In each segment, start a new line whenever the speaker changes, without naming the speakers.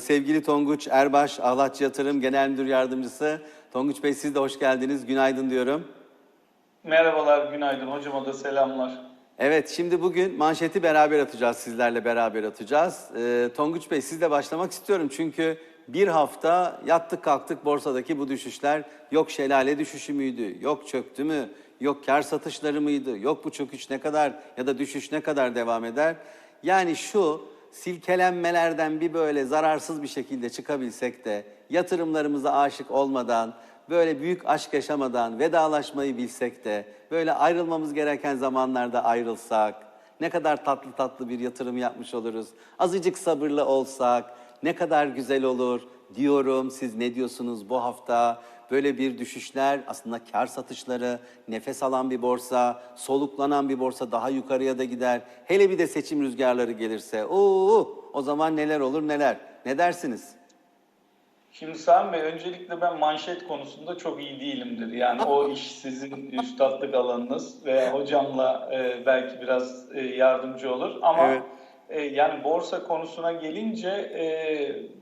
Sevgili Tonguç Erbaş, Ahlatçı Yatırım Genel Müdür Yardımcısı. Tonguç Bey siz de hoş geldiniz. Günaydın diyorum.
Merhabalar, günaydın. Hocama da selamlar.
Evet, şimdi bugün manşeti beraber atacağız, sizlerle beraber atacağız. Ee, Tonguç Bey sizle başlamak istiyorum çünkü bir hafta yattık kalktık borsadaki bu düşüşler. Yok şelale düşüşü müydü, yok çöktü mü, yok kar satışları mıydı, yok bu çöküş ne kadar ya da düşüş ne kadar devam eder. Yani şu silkelenmelerden bir böyle zararsız bir şekilde çıkabilsek de yatırımlarımıza aşık olmadan, böyle büyük aşk yaşamadan vedalaşmayı bilsek de böyle ayrılmamız gereken zamanlarda ayrılsak ne kadar tatlı tatlı bir yatırım yapmış oluruz. Azıcık sabırlı olsak ne kadar güzel olur diyorum. Siz ne diyorsunuz bu hafta? Böyle bir düşüşler aslında kar satışları, nefes alan bir borsa, soluklanan bir borsa daha yukarıya da gider. Hele bir de seçim rüzgarları gelirse oo, o zaman neler olur neler. Ne dersiniz?
Şimdi Sami Bey, öncelikle ben manşet konusunda çok iyi değilimdir. Yani o iş sizin üstadlık alanınız ve hocamla e, belki biraz e, yardımcı olur. Ama
Evet.
e, yani borsa konusuna gelince e,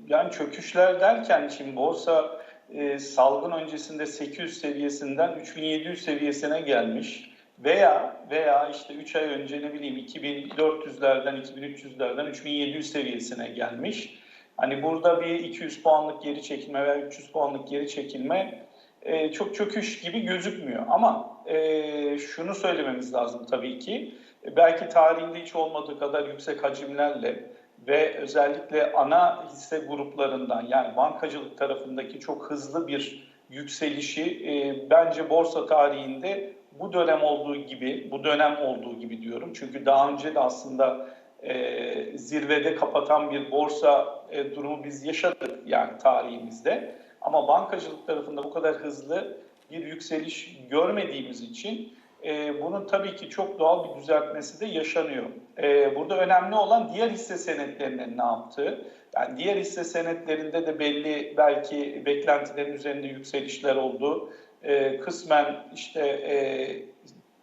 yani çöküşler derken şimdi borsa e, salgın öncesinde 800 seviyesinden 3700 seviyesine gelmiş. Veya veya işte 3 ay önce ne bileyim 2400'lerden 2300'lerden 3700 seviyesine gelmiş. Hani burada bir 200 puanlık geri çekilme veya 300 puanlık geri çekilme e, çok çöküş gibi gözükmüyor. Ama e, şunu söylememiz lazım tabii ki. E, belki tarihinde hiç olmadığı kadar yüksek hacimlerle ve özellikle ana hisse gruplarından yani bankacılık tarafındaki çok hızlı bir yükselişi e, bence borsa tarihinde bu dönem olduğu gibi, bu dönem olduğu gibi diyorum. Çünkü daha önce de aslında e, zirvede kapatan bir borsa e, durumu biz yaşadık yani tarihimizde. Ama bankacılık tarafında bu kadar hızlı bir yükseliş görmediğimiz için e, bunun tabii ki çok doğal bir düzeltmesi de yaşanıyor. E, burada önemli olan diğer hisse senetlerinin ne yaptığı. Yani diğer hisse senetlerinde de belli belki beklentilerin üzerinde yükselişler oldu. E, kısmen işte e,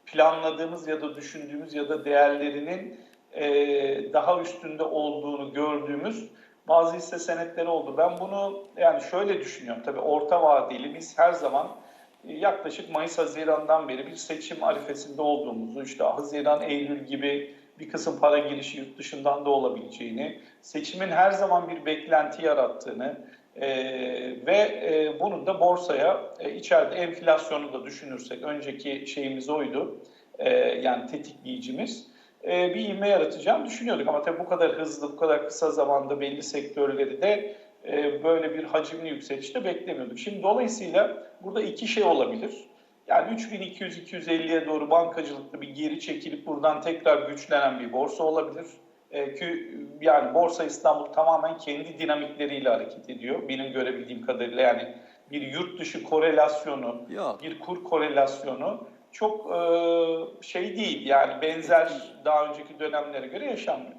planladığımız ya da düşündüğümüz ya da değerlerinin e, daha üstünde olduğunu gördüğümüz bazı hisse senetleri oldu. Ben bunu yani şöyle düşünüyorum. Tabii orta vadeli biz her zaman e, yaklaşık Mayıs-Haziran'dan beri bir seçim arifesinde olduğumuzu, işte Haziran, Eylül gibi bir kısım para girişi yurt dışından da olabileceğini, seçimin her zaman bir beklenti yarattığını e, ve e, bunun da borsaya e, içeride enflasyonu da düşünürsek, önceki şeyimiz oydu, e, yani tetikleyicimiz e, bir ivme yaratacağını düşünüyorduk. Ama tabii bu kadar hızlı, bu kadar kısa zamanda belli sektörleri de e, böyle bir hacimli yükselişte beklemiyorduk. Şimdi dolayısıyla burada iki şey olabilir. Yani 3200-250'ye doğru bankacılıkta bir geri çekilip buradan tekrar güçlenen bir borsa olabilir. E, yani Borsa İstanbul tamamen kendi dinamikleriyle hareket ediyor. Benim görebildiğim kadarıyla yani bir yurt dışı korelasyonu,
Yok.
bir kur korelasyonu çok e, şey değil. Yani benzer daha önceki dönemlere göre yaşanmıyor.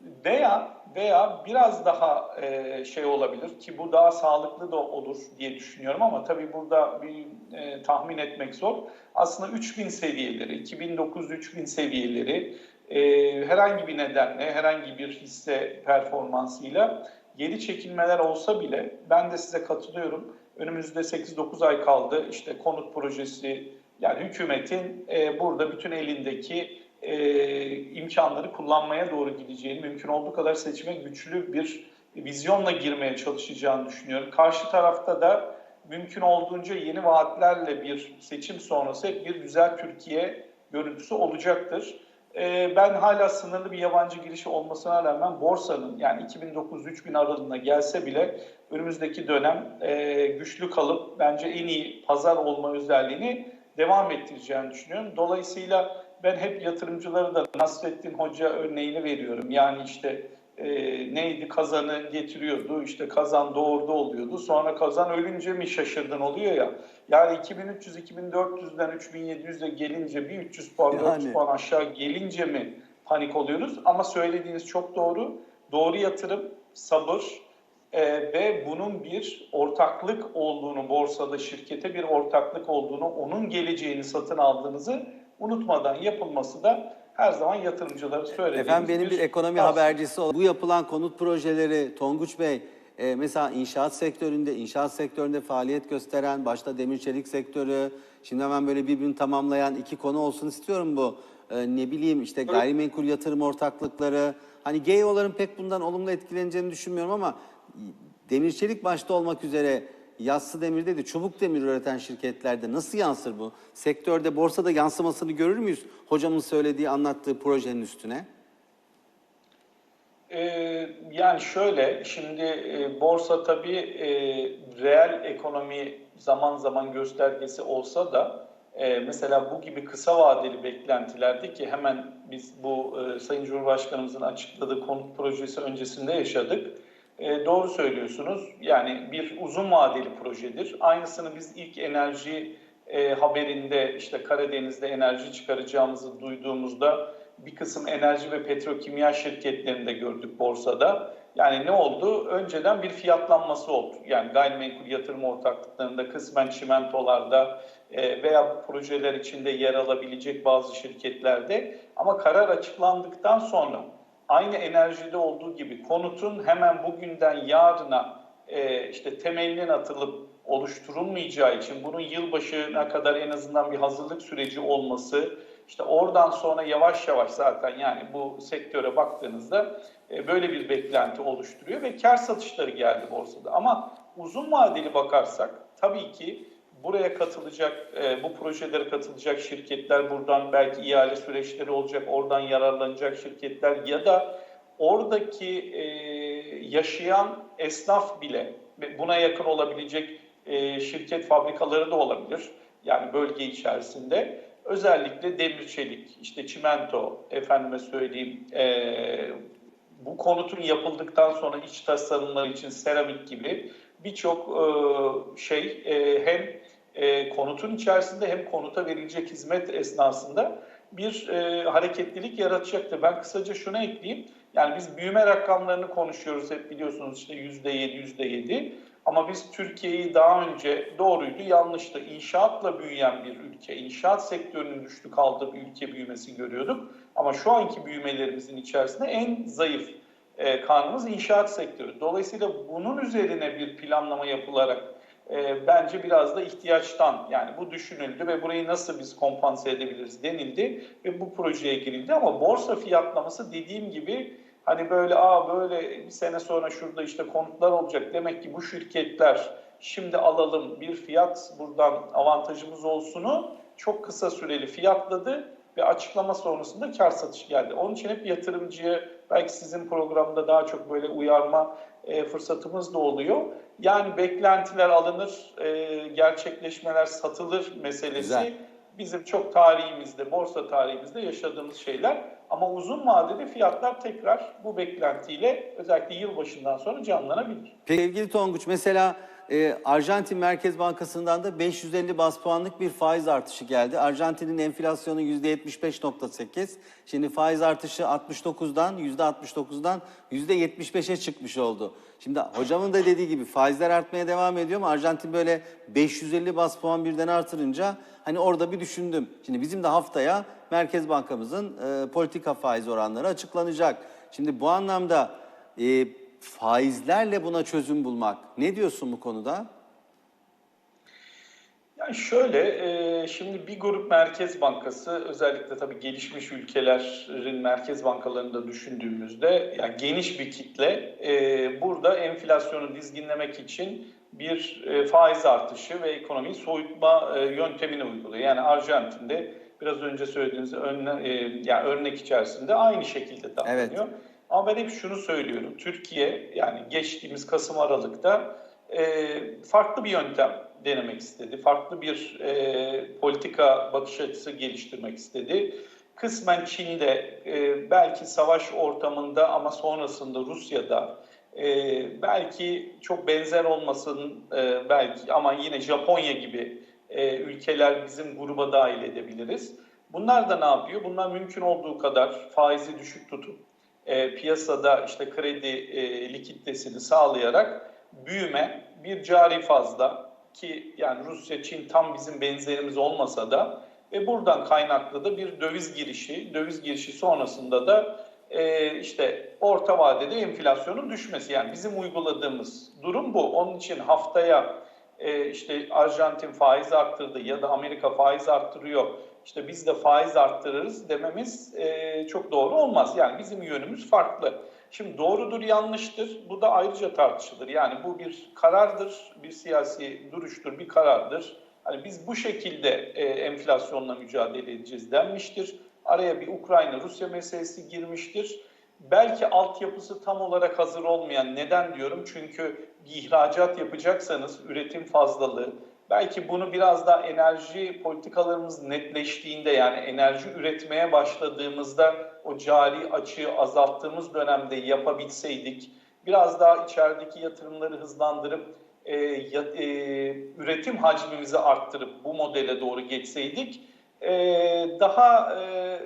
Veya veya biraz daha e, şey olabilir ki bu daha sağlıklı da olur diye düşünüyorum ama tabii burada bir e, tahmin etmek zor. Aslında 3000 seviyeleri, 2009-3000 seviyeleri e, herhangi bir nedenle, herhangi bir hisse performansıyla geri çekilmeler olsa bile ben de size katılıyorum. Önümüzde 8-9 ay kaldı. İşte konut projesi yani hükümetin e, burada bütün elindeki e, imkanları kullanmaya doğru gideceğini, mümkün olduğu kadar seçime güçlü bir vizyonla girmeye çalışacağını düşünüyorum. Karşı tarafta da mümkün olduğunca yeni vaatlerle bir seçim sonrası bir güzel Türkiye görüntüsü olacaktır. E, ben hala sınırlı bir yabancı girişi olmasına rağmen borsanın yani 2009-3000 aralığına gelse bile önümüzdeki dönem e, güçlü kalıp bence en iyi pazar olma özelliğini devam ettireceğini düşünüyorum. Dolayısıyla ben hep yatırımcıları da Nasrettin Hoca örneğini veriyorum. Yani işte e, neydi kazanı getiriyordu, işte kazan doğurdu oluyordu. Sonra kazan ölünce mi şaşırdın oluyor ya. Yani 2300-2400'den 3700'e gelince bir 300 puan, 400
Yani.
puan aşağı gelince mi panik oluyoruz? Ama söylediğiniz çok doğru. Doğru yatırım, sabır, ee, ve bunun bir ortaklık olduğunu borsada şirkete bir ortaklık olduğunu onun geleceğini satın aldığınızı unutmadan yapılması da her zaman yatırımcılara söylediğimiz
Efendim benim bir ekonomi
tavsiye.
habercisi olarak bu yapılan konut projeleri Tonguç Bey e, mesela inşaat sektöründe, inşaat sektöründe faaliyet gösteren, başta demir çelik sektörü, şimdi hemen böyle birbirini tamamlayan iki konu olsun istiyorum bu. E, ne bileyim işte gayrimenkul yatırım ortaklıkları, hani GEO'ların pek bundan olumlu etkileneceğini düşünmüyorum ama demir çelik başta olmak üzere yassı demirde de çubuk demir üreten şirketlerde nasıl yansır bu? Sektörde, borsada yansımasını görür müyüz? Hocamın söylediği, anlattığı projenin üstüne.
Ee, yani şöyle, şimdi e, borsa tabii e, reel ekonomi zaman zaman göstergesi olsa da e, mesela bu gibi kısa vadeli beklentilerde ki hemen biz bu e, Sayın Cumhurbaşkanımızın açıkladığı konut projesi öncesinde yaşadık. E, doğru söylüyorsunuz. Yani bir uzun vadeli projedir. Aynısını biz ilk enerji e, haberinde işte Karadeniz'de enerji çıkaracağımızı duyduğumuzda bir kısım enerji ve petrokimya şirketlerinde gördük borsada. Yani ne oldu? Önceden bir fiyatlanması oldu. Yani gayrimenkul yatırım ortaklıklarında, kısmen çimentolarda e, veya projeler içinde yer alabilecek bazı şirketlerde. Ama karar açıklandıktan sonra aynı enerjide olduğu gibi konutun hemen bugünden yarına e, işte temelinin atılıp oluşturulmayacağı için bunun yılbaşına kadar en azından bir hazırlık süreci olması, işte oradan sonra yavaş yavaş zaten yani bu sektöre baktığınızda e, böyle bir beklenti oluşturuyor ve kar satışları geldi borsada. Ama uzun vadeli bakarsak tabii ki buraya katılacak, e, bu projelere katılacak şirketler buradan belki ihale süreçleri olacak, oradan yararlanacak şirketler ya da oradaki e, yaşayan esnaf bile buna yakın olabilecek e, şirket fabrikaları da olabilir. Yani bölge içerisinde özellikle demir çelik, işte çimento, efendime söyleyeyim e, bu konutun yapıldıktan sonra iç tasarımlar için seramik gibi birçok e, şey e, hem e, konutun içerisinde hem konuta verilecek hizmet esnasında bir e, hareketlilik yaratacaktır. Ben kısaca şunu ekleyeyim. Yani biz büyüme rakamlarını konuşuyoruz hep biliyorsunuz işte yüzde yedi, yüzde yedi. Ama biz Türkiye'yi daha önce doğruydu, yanlıştı. İnşaatla büyüyen bir ülke, inşaat sektörünün güçlü kaldığı bir ülke büyümesi görüyorduk. Ama şu anki büyümelerimizin içerisinde en zayıf e, kanımız inşaat sektörü. Dolayısıyla bunun üzerine bir planlama yapılarak e, bence biraz da ihtiyaçtan yani bu düşünüldü ve burayı nasıl biz kompanse edebiliriz denildi ve bu projeye girildi. Ama borsa fiyatlaması dediğim gibi hani böyle aa böyle bir sene sonra şurada işte konutlar olacak demek ki bu şirketler şimdi alalım bir fiyat buradan avantajımız olsunu çok kısa süreli fiyatladı ve açıklama sonrasında kar satış geldi. Onun için hep yatırımcıya belki sizin programda daha çok böyle uyarma e, fırsatımız da oluyor. Yani beklentiler alınır, e, gerçekleşmeler satılır meselesi
Güzel.
bizim çok tarihimizde, borsa tarihimizde yaşadığımız şeyler. Ama uzun vadede fiyatlar tekrar bu beklentiyle özellikle yılbaşından sonra canlanabilir.
Peki sevgili Tonguç mesela e, Arjantin Merkez Bankası'ndan da 550 bas puanlık bir faiz artışı geldi. Arjantin'in enflasyonu %75.8. Şimdi faiz artışı 69'dan %69'dan %75'e çıkmış oldu. Şimdi hocamın da dediği gibi faizler artmaya devam ediyor ama Arjantin böyle 550 bas puan birden artırınca hani orada bir düşündüm. Şimdi bizim de haftaya Merkez Bankamızın e, politika faiz oranları açıklanacak. Şimdi bu anlamda e, faizlerle buna çözüm bulmak. Ne diyorsun bu konuda?
Yani şöyle, e, şimdi bir grup Merkez Bankası özellikle tabii gelişmiş ülkelerin merkez bankalarında düşündüğümüzde yani geniş bir kitle e, burada enflasyonu dizginlemek için bir e, faiz artışı ve ekonomiyi soyutma e, yöntemini uyguluyor. Yani Arjantin'de biraz önce söylediğiniz örne, e, yani örnek içerisinde aynı şekilde davranıyor. Ama ben hep şunu söylüyorum. Türkiye yani geçtiğimiz Kasım Aralık'ta e, farklı bir yöntem denemek istedi. Farklı bir e, politika bakış açısı geliştirmek istedi. Kısmen Çin'de e, belki savaş ortamında ama sonrasında Rusya'da e, belki çok benzer olmasın e, belki ama yine Japonya gibi e, ülkeler bizim gruba dahil edebiliriz. Bunlar da ne yapıyor? Bunlar mümkün olduğu kadar faizi düşük tutup e, piyasada işte kredi e, likiditesini sağlayarak büyüme, bir cari fazla ki yani Rusya, Çin tam bizim benzerimiz olmasa da ve buradan kaynaklı da bir döviz girişi, döviz girişi sonrasında da e, işte orta vadede enflasyonun düşmesi. Yani bizim uyguladığımız durum bu. Onun için haftaya e, işte Arjantin faiz arttırdı ya da Amerika faiz arttırıyor. İşte biz de faiz arttırırız dememiz e, çok doğru olmaz. Yani bizim yönümüz farklı. Şimdi doğrudur yanlıştır bu da ayrıca tartışılır. Yani bu bir karardır, bir siyasi duruştur, bir karardır. Hani biz bu şekilde e, enflasyonla mücadele edeceğiz denmiştir. Araya bir Ukrayna-Rusya meselesi girmiştir. Belki altyapısı tam olarak hazır olmayan neden diyorum? Çünkü ihracat yapacaksanız üretim fazlalığı, belki bunu biraz daha enerji politikalarımız netleştiğinde yani enerji üretmeye başladığımızda o cari açığı azalttığımız dönemde yapabilseydik, biraz daha içerideki yatırımları hızlandırıp e, ya, e, üretim hacmimizi arttırıp bu modele doğru geçseydik e, daha e,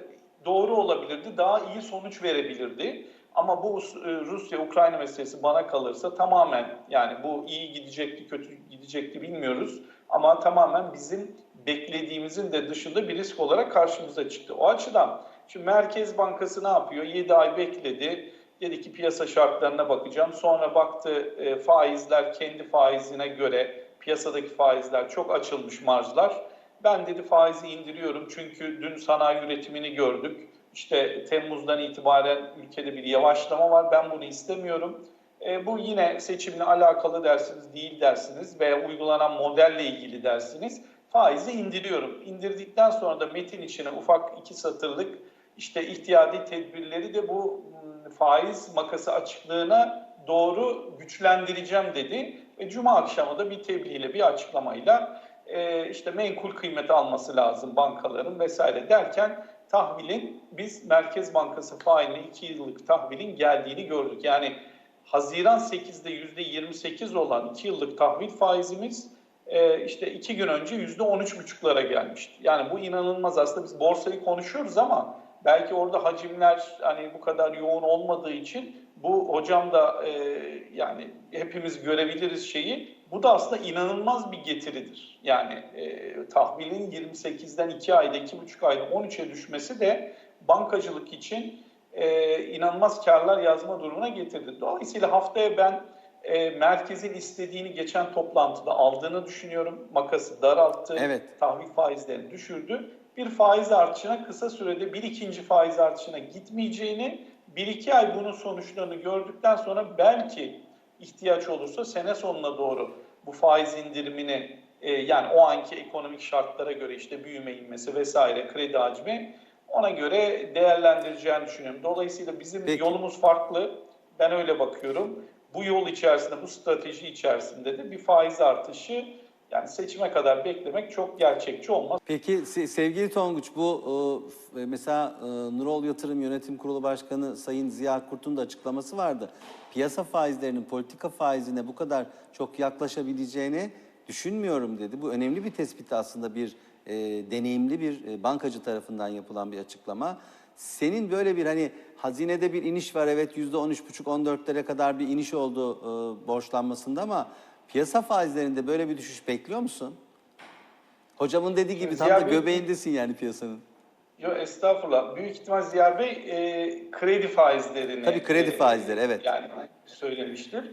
doğru olabilirdi, daha iyi sonuç verebilirdi. Ama bu e, Rusya-Ukrayna meselesi bana kalırsa tamamen yani bu iyi gidecekti, kötü gidecekti bilmiyoruz. Ama tamamen bizim beklediğimizin de dışında bir risk olarak karşımıza çıktı. O açıdan şimdi Merkez Bankası ne yapıyor? 7 ay bekledi. Dedi ki piyasa şartlarına bakacağım. Sonra baktı e, faizler kendi faizine göre piyasadaki faizler çok açılmış marjlar. Ben dedi faizi indiriyorum çünkü dün sanayi üretimini gördük. İşte Temmuz'dan itibaren ülkede bir yavaşlama var. Ben bunu istemiyorum. E, bu yine seçimle alakalı dersiniz, değil dersiniz veya uygulanan modelle ilgili dersiniz. Faizi indiriyorum. İndirdikten sonra da metin içine ufak iki satırlık işte ihtiyadi tedbirleri de bu m, faiz makası açıklığına doğru güçlendireceğim dedi. Ve Cuma akşamı da bir tebliğle, bir açıklamayla e, işte menkul kıymeti alması lazım bankaların vesaire derken tahvilin biz Merkez Bankası faizli 2 yıllık tahvilin geldiğini gördük. Yani Haziran 8'de %28 olan 2 yıllık tahvil faizimiz e, işte 2 gün önce %13,5'lara gelmişti. Yani bu inanılmaz aslında biz borsayı konuşuyoruz ama belki orada hacimler hani bu kadar yoğun olmadığı için bu hocam da e, yani hepimiz görebiliriz şeyi. Bu da aslında inanılmaz bir getiridir. Yani e, tahvilin 28'den 2 ayda, 2,5 ayda 13'e düşmesi de bankacılık için e, inanılmaz karlar yazma durumuna getirdi. Dolayısıyla haftaya ben e, merkezin istediğini geçen toplantıda aldığını düşünüyorum. Makası daralttı,
Evet.
tahvil faizlerini düşürdü. Bir faiz artışına kısa sürede bir ikinci faiz artışına gitmeyeceğini, bir iki ay bunun sonuçlarını gördükten sonra belki ihtiyaç olursa sene sonuna doğru bu faiz indirimini e, yani o anki ekonomik şartlara göre işte büyüme inmesi vesaire kredi hacmi ona göre değerlendireceğini düşünüyorum. Dolayısıyla bizim
Peki.
yolumuz farklı. Ben öyle bakıyorum. Bu yol içerisinde, bu strateji içerisinde de bir faiz artışı yani seçime kadar beklemek çok gerçekçi olmaz.
Peki se- sevgili Tonguç bu e, f- mesela e, Nurol Yatırım Yönetim Kurulu Başkanı Sayın Ziya Kurt'un da açıklaması vardı. Piyasa faizlerinin politika faizine bu kadar çok yaklaşabileceğini düşünmüyorum dedi. Bu önemli bir tespit aslında bir e, deneyimli bir e, bankacı tarafından yapılan bir açıklama. Senin böyle bir hani hazinede bir iniş var evet yüzde on üç buçuk on dörtlere kadar bir iniş oldu e, borçlanmasında ama piyasa faizlerinde böyle bir düşüş bekliyor musun? Hocamın dediği gibi tam da
Ziya Bey-
göbeğindesin yani piyasanın.
Yok estağfurullah. Büyük ihtimal Ziya Bey e, kredi faizlerini...
Tabii kredi
e,
faizleri, evet.
Yani söylemiştir.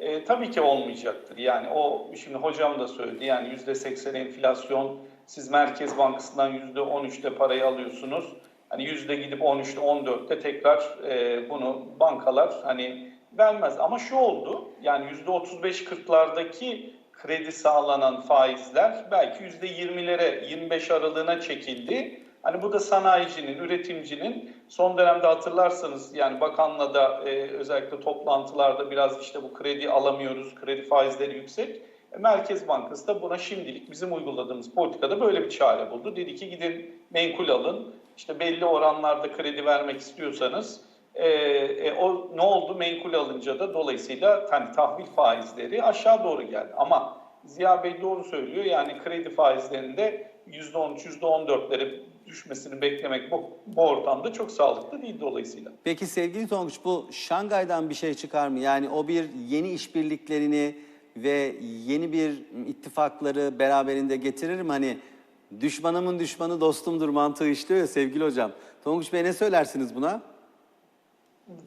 E, tabii ki olmayacaktır. Yani o şimdi hocam da söyledi. Yani yüzde seksen enflasyon siz Merkez Bankası'ndan yüzde on üçte parayı alıyorsunuz. Hani yüzde gidip 13'te 14'te tekrar e, bunu bankalar hani vermez. Ama şu oldu yani yüzde 35-40'lardaki kredi sağlanan faizler belki yüzde 20'lere 25 aralığına çekildi. Hani bu da sanayicinin, üretimcinin son dönemde hatırlarsanız yani bakanla da e, özellikle toplantılarda biraz işte bu kredi alamıyoruz, kredi faizleri yüksek. E, Merkez Bankası da buna şimdilik bizim uyguladığımız politikada böyle bir çare buldu. Dedi ki gidin menkul alın. İşte belli oranlarda kredi vermek istiyorsanız e, e, o ne oldu menkul alınca da dolayısıyla hani tahvil faizleri aşağı doğru geldi. Ama Ziya Bey doğru söylüyor yani kredi faizlerinde %13, %14'lere düşmesini beklemek bu, bu ortamda çok sağlıklı değil dolayısıyla.
Peki sevgili Tonguç bu Şangay'dan bir şey çıkar mı? Yani o bir yeni işbirliklerini ve yeni bir ittifakları beraberinde getirir mi? Hani düşmanımın düşmanı dostumdur mantığı işliyor ya sevgili hocam. Tonguç Bey ne söylersiniz buna?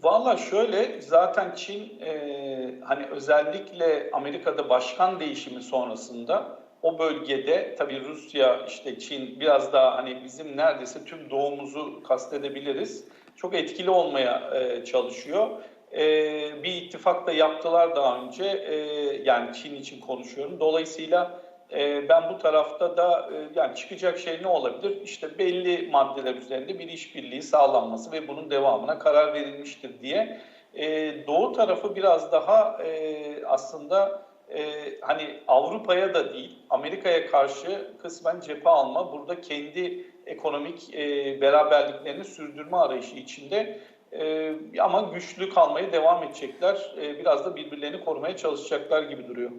Valla şöyle zaten Çin e, hani özellikle Amerika'da başkan değişimi sonrasında o bölgede tabii Rusya işte Çin biraz daha hani bizim neredeyse tüm doğumuzu kastedebiliriz. Çok etkili olmaya e, çalışıyor. E, bir ittifak da yaptılar daha önce E, yani Çin için konuşuyorum. Dolayısıyla e, ben bu tarafta da e, yani çıkacak şey ne olabilir? İşte belli maddeler üzerinde bir işbirliği sağlanması ve bunun devamına karar verilmiştir diye. E, Doğu tarafı biraz daha e, aslında e, hani Avrupa'ya da değil Amerika'ya karşı kısmen cephe alma, burada kendi ekonomik e, beraberliklerini sürdürme arayışı içinde e, ama güçlü kalmaya devam edecekler. E, biraz da birbirlerini korumaya çalışacaklar gibi duruyor.